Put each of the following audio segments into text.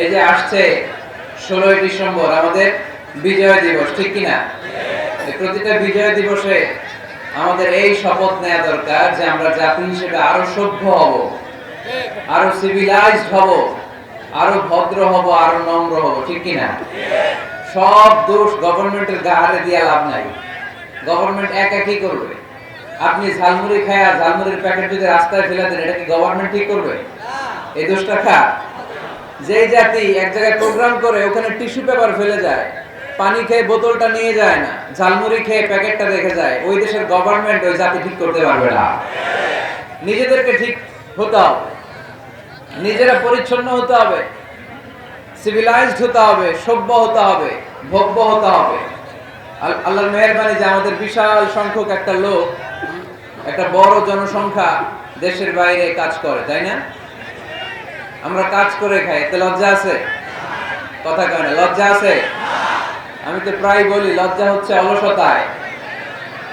এই যে আসছে ষোলোই ডিসেম্বর, আমাদের বিজয় দিবস, ঠিক কিনা? প্রতিটা বিজয় দিবসে আমাদের এই শপথ নেওয়া দরকার যে আমরা জাতি হিসেবে আরও সভ্য হব, আরও সিভিলাইজড হব, আরও ভদ্র হব, আরও নম্র হব, ঠিক কিনা? সব দোষ গভর্নমেন্টের গাহারে দিয়ে লাভ নাই। গভর্নমেন্ট একা কি করবে? আপনি ঝালমুড়ি খায়া ঝালমুড়ির প্যাকেট যদি রাস্তায় ফেলে দেন, এটা কি গভর্নমেন্ট ঠিক করবে? এই দোষটা খা যেই জাতি এক জায়গায় প্রোগ্রাম করে, ওখানে টিস্যু পেপার ফেলে যায়, পানি খেয়ে বোতলটা নিয়ে যায় না, ঝালমুড়ি খেয়ে প্যাকেটটা রেখে যায়, ওই দেশের গভর্নমেন্ট ওই জাতি ঠিক করতে পারবে না। নিজেদেরকে ঠিক হতে হবে। নিজেরা পরিচ্ছন্ন হতে হবে। সিভিলাইজড হতে হবে, সভ্য হতে হবে, ভব্য হতে হবে। আল- আল্লাহর মেহরবানি যে আমাদের বিশাল সংখ্যক একটা লোক, একটা বড় জনসংখ্যা দেশের বাইরে কাজ করে, তাই না? আমরা কাজ করে খাই, এতে লজ্জা আছে? কথা কয় না, লজ্জা আছে? আমি তো প্রায় বলি, লজ্জা হচ্ছে অলসতায়,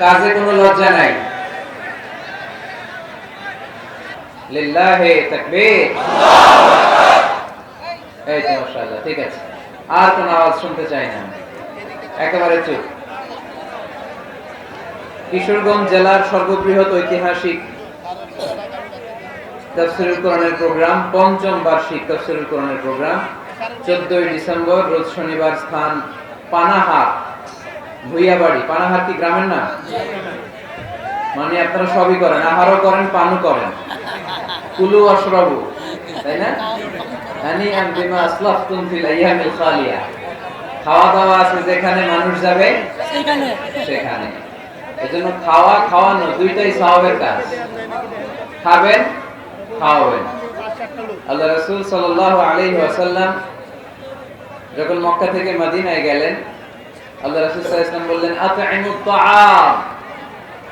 কাজে কোনো লজ্জা নাই। এই ঠিক আছে। আর কোন আওয়াজ শুনতে চাই না। একেবারে কিশোরগঞ্জ জেলার সর্ববৃহৎ ঐতিহাসিক তাফসিরুল কোরআনের প্রোগ্রাম পঞ্চম বার্ষিক তাফসিরুল কোরআনের প্রোগ্রাম। চোদ্দই ডিসেম্বর রোজ শনিবার স্থান পানাহার ভুইয়াবাড়ি। পানাহার কি গ্রামের না মানে আপনারা সবই করেন আহারও করেন পানও করেন। কুলু অশরাবু তাই না? আনি আম বিমা আসলাফতুম ফিল আইয়ামিল খালিয়া। খাওয়া দাওয়া আছে যেখানে মানুষ যাবে সেখানে। সেখানে। এজন্য খাওয়া খাওয়ানো দুইটাই সওয়াবের কাজ। খাবেন আল্লাহ রাসূল আলাইহি ওয়াসাল্লাম যখন মক্কা থেকে মদিনায় গেলেন, আল্লাহ রাসূল বললেন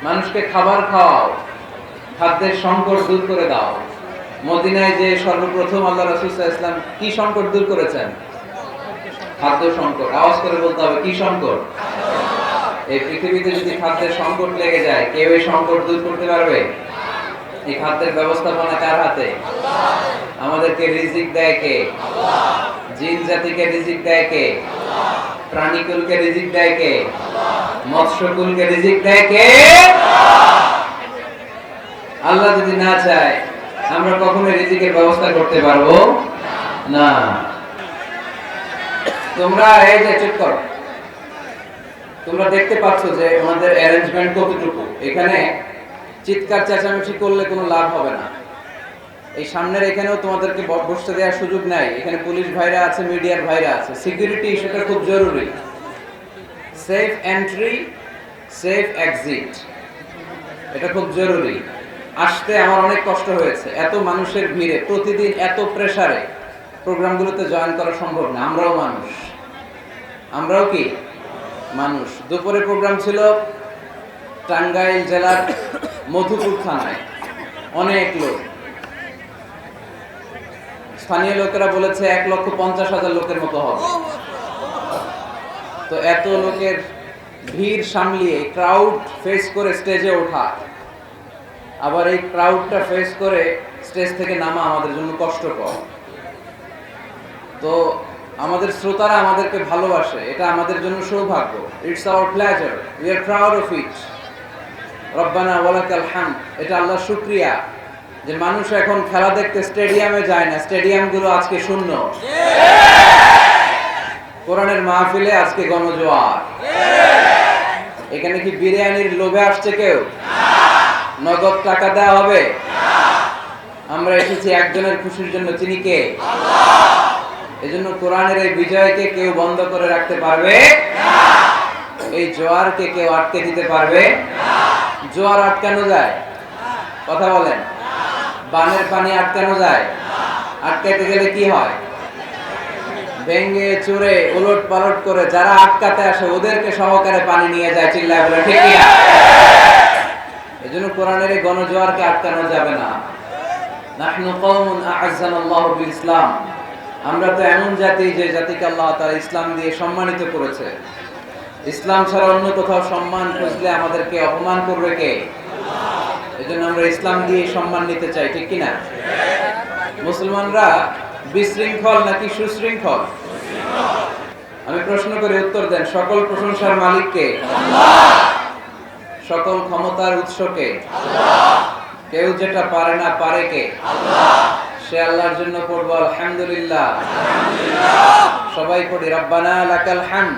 মানুষকে খাবার খাওয়াও, খাদ্যের সংকট দূর করে দাও। মদিনায় যে সর্বপ্রথম আল্লাহ রাসূল ওয়াসাল্লাম কি সংকট দূর করেছেন? খাদ্য সংকট। আওয়াজ করে বলতে হবে, কি সংকট? এই পৃথিবীতে যদি খাদ্যের সংকট লেগে যায়, কেউ এই সংকট দূর করতে পারবে? এই খাদ্যের ব্যবস্থাপনা কার হাতে? আমাদেরকে রিজিক দেয় কে? জিন জাতিকে রিজিক দেয় কে? প্রাণীকুলকে রিজিক দেয় কে? মৎস্যকুলকে রিজিক দেয় কে? আল্লাহ যদি না চায়, আমরা কখনো রিজিকের ব্যবস্থা করতে পারব না। তোমরা, এই যে চুপ করো। তোমরা দেখতে পাচ্ছ যে আমাদের অ্যারেঞ্জমেন্ট কতটুকু? এখানে চিৎকার চেঁচামেচি করলে কোনো লাভ হবে না। এই সামনের এখানেও তোমাদেরকে বসতে দেওয়ার সুযোগ নাই। এখানে পুলিশ ভাইরা আছে, মিডিয়ার ভাইরা আছে। সিকিউরিটি সেটা খুব জরুরি। সেফ এন্ট্রি সেফ এক্সিট এটা খুব জরুরি। আসতে আমার অনেক কষ্ট হয়েছে। এত মানুষের ভিড়ে, প্রতিদিন এত প্রেসারে প্রোগ্রামগুলোতে জয়েন করা সম্ভব না। আমরাও মানুষ। আমরাও কি? মানুষ। দুপুরে প্রোগ্রাম ছিল টাঙ্গাইল জেলার মধুপুর থানায়। অনেক লোক। স্থানীয় লোকেরা বলেছে এক লক্ষ পঞ্চাশ হাজার লোকের মতো হবে। তো এত লোকের ভিড় সামলিয়ে ক্রাউড ফেস করে স্টেজে ওঠা। আবার এই ক্রাউডটা ফেস করে স্টেজ থেকে নামা আমাদের জন্য কষ্টকর। তো আমাদের শ্রোতারা আমাদেরকে ভালোবাসে। এটা আমাদের জন্য সৌভাগ্য। It's our pleasure we are proud of it রব্বানা ওয়ালাকাল হামদ। এটা আল্লাহর শুকরিয়া। যে মানুষ এখন খেলা দেখতে স্টেডিয়ামে যায় না, স্টেডিয়ামগুলো আজকে শূন্য। কোরআনের মাহফিলে আজকে গণজোয়ার। এখানে কি বিরিয়ানির লোভে আসছে কেউ? নগদ টাকা দেওয়া হবে? আমরা এসেছি একজনের খুশির জন্য। চিনি কে? এজন্য কোরআনের এই বিজয়কে কেউ বন্ধ করে রাখতে পারবে? এই জোয়ারকে কেউ আটকে দিতে পারবে? জোয়ার আটকানো যায়। কথা বলেন। বানের পানি আটকানো যায়। আটকাতে গেলে কি হয়? ভেঙ্গে চুরে, উলট পালট করে যারা আটকাতে আসে, ওদেরকে সহকারে পানি নিয়ে যায়। চিল্লায় বলে, ঠিক কিনা এজন্য কোরআনের এই গণজোয়ারকে আটকানো যাবে না। নাহনু কওমুন আ'আজ্জানাল্লাহু বিল ইসলাম আমরা তো এমন জাতি যে জাতিকে আল্লাহ তাআলা ইসলাম দিয়ে সম্মানিত করেছে। ইসলাম ছাড়া অন্য কোথাও সম্মান খুঁজলে আমাদেরকে অপমান করবে কে? এজন্য আমরা ইসলাম দিয়ে সম্মান নিতে চাই, ঠিক কি না মুসলমানরা বিশৃঙ্খল নাকি সুশৃঙ্খল? আমি প্রশ্ন করে, উত্তর দেন। সকল প্রশংসার মালিককে? সকল ক্ষমতার উৎসকে কেউ যেটা পারে না পারে কে? সে আল্লাহর জন্য পড়ব, আলহামদুলিল্লাহ। সবাই পড়ি, রব্বানা লাকাল হামদ।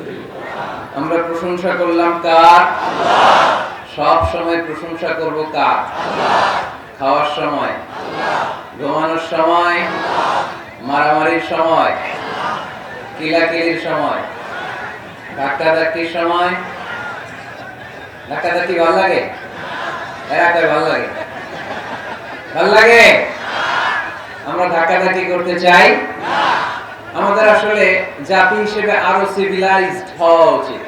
আমরা প্রশংসা করলাম কার? সব সময় প্রশংসা করব কার? খাওয়ার সময়, ঘুমানোর সময়, মারামারির সময়, কিলাকিলির সময়, ধাক্কাধাক্কির সময়। ধাক্কাধাক্কি ভালো লাগে? এলাকায় ভালো লাগে। ভালো লাগে? আমরা ধাক্কাধাক্কি করতে চাই? আমাদের আসলে জাতি হিসেবে আরও সিভিলাইজড হওয়া উচিত।